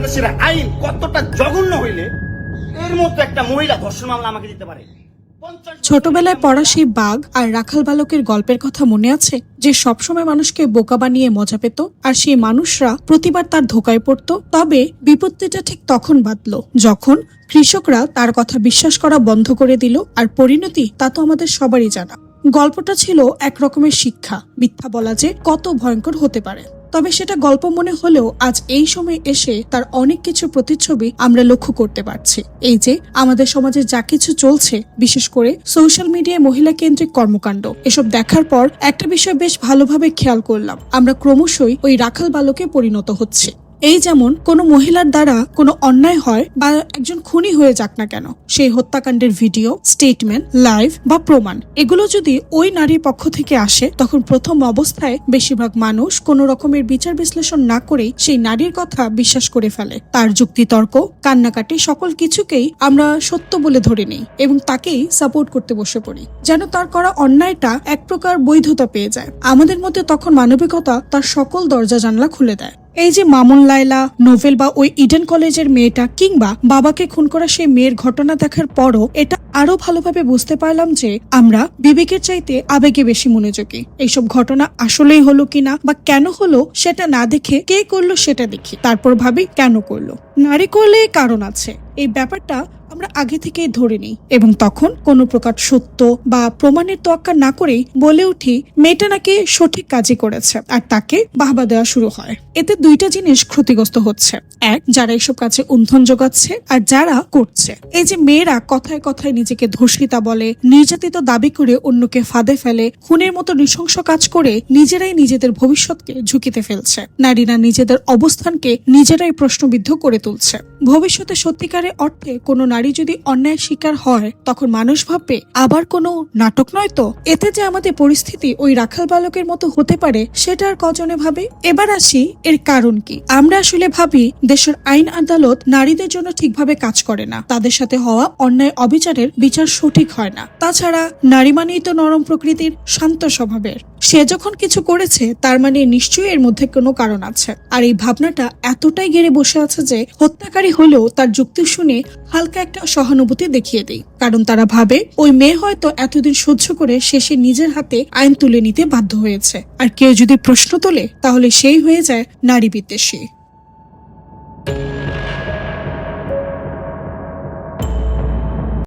বাংলাদেশের আইন কতটা জঘন্য হইলে এর মতো একটা মহিলা ধর্ষণ মামলা আমাকে দিতে পারে? ছোটবেলায় পড়া সেই বাঘ আর রাখাল বালকের গল্পের কথা মনে আছে? যে সবসময় মানুষকে বোকা বানিয়ে মজা পেত আর সেই মানুষরা প্রতিবার তার ধোকায় পড়তো তবে বিপত্তিটা ঠিক তখন বাঁধল যখন কৃষকরা তার কথা বিশ্বাস করা বন্ধ করে দিল আর পরিণতি তা তো আমাদের সবারই জানা। গল্পটা ছিল এক রকমের শিক্ষা মিথ্যা বলা যে কত ভয়ঙ্কর হতে পারে। তবে সেটা গল্প মনে হলেও আজ এই সময় এসে তার অনেক কিছু প্রতিচ্ছবি আমরা লক্ষ্য করতে পারছি। এই যে, আমাদের সমাজে যা কিছু চলছে, বিশেষ করে সোশ্যাল মিডিয়ায় মহিলা কেন্দ্রিক কর্মকাণ্ড, এসব দেখার পর একটা বিষয় বেশ ভালোভাবে খেয়াল করলাম। আমরা ক্রমশই ওই রাখাল বালকে পরিণত হচ্ছে। এই যেমন কোনো মহিলার দ্বারা কোনো অন্যায় হয় বা একজন খুনি হয়ে যাক না কেন, সেই হত্যাকাণ্ডের ভিডিও স্টেটমেন্ট লাইভ বা প্রমাণ, এগুলো যদি ওই নারীর পক্ষ থেকে আসে, তখন প্রথম অবস্থায় বেশিরভাগ মানুষ কোনো রকমের বিচার বিশ্লেষণ না করেই সেই নারীর কথা বিশ্বাস করে ফেলে। তার যুক্তিতর্ক কান্নাকাটি সকল কিছুকেই আমরা সত্য বলে ধরে নিই এবং তাকেই সাপোর্ট করতে বসে পড়ি, যেন তার করা অন্যায়টা এক প্রকার বৈধতা পেয়ে যায়। আমাদের মধ্যে তখন মানবিকতা তার সকল দরজা জানলা খুলে দেয়। এই যে মামুন লাইলা নোভেল বা ওই ইডেন কলেজের মেয়েটা কিংবা বাবাকে খুন করা সেই মেয়ের ঘটনা দেখার পরও এটা আরও ভালোভাবে বুঝতে পারলাম যে আমরা বিবেকের চাইতে আবেগে বেশি মনোযোগী। এইসব ঘটনা আসলেই হলো কিনা বা কেন হলো সেটা না দেখে কে করল সেটা দেখি, তারপর ভাবি কেন করল। নারী করলে কারণ আছে। এই ব্যাপারটা আমরা আগে থেকেই ধরে নিই এবং তখন কোনো প্রকার সত্য বা প্রমাণের তোয়াক্কা না করেই বলে উঠি, মেয়েটা নাকি সঠিক কাজই করেছে আর তাকে বাহবা দেওয়া শুরু হয়। এতে দুইটা জিনিস ক্ষতিগ্রস্ত হচ্ছে। এক, যারা এসব কাজে উন্ধন যোগাচ্ছে আর যারা করছে। এই যে মেয়েরা কথায় কথায় নিজেকে ধর্ষিতা বলে, নির্যাতিত দাবি করে অন্যকে ফাঁদে ফেলে, খুনের মতো নৃশংস কাজ করে নিজেরাই নিজেদের ভবিষ্যৎকে ঝুঁকিতে ফেলছে। নারীরা নিজেদের অবস্থানকে নিজেরাই প্রশ্নবিদ্ধ করে তুলছে। ভবিষ্যতে সত্যিকারের অর্থে কোনো নারী যদি অন্যায় শিকার হয়, তখন মানুষ ভাববে, আবার কোনো নাটক নয় তো? এতে যে আমাদের পরিস্থিতি ওই রাখাল বালকের মতো হতে পারে, সেটা আর কজনে ভাবে? এবার আসি, এর কারণ কি? আমরা আসলে ভাবি, দেশের আইন আদালত নারীদের জন্য ঠিকভাবে কাজ করে না। তাদের সাথে হওয়া অন্যায় অবিচারের বিচার সঠিক হয় না। তাছাড়া নারী মানেই তো নরম প্রকৃতির শান্ত স্বভাবের। সে যখন কিছু করেছে, তার মানে নিশ্চয়ই এর মধ্যে কোনো কারণ আছে। আর এই ভাবনাটা এতটাই গেড়ে বসে আছে যে, হত্যাকারী হলেও তার যুক্তি শুনে হালকা একটা সহানুভূতি দেখিয়ে দেয় কারণ তারা ভাবে, ওই মেয়ে হয়তো এতদিন সহ্য করে শেষে নিজের হাতে আইন তুলে নিতে বাধ্য হয়েছে। আর কেউ যদি প্রশ্ন তোলে, তাহলে সেই হয়ে যায় নারী বিদ্বেষী।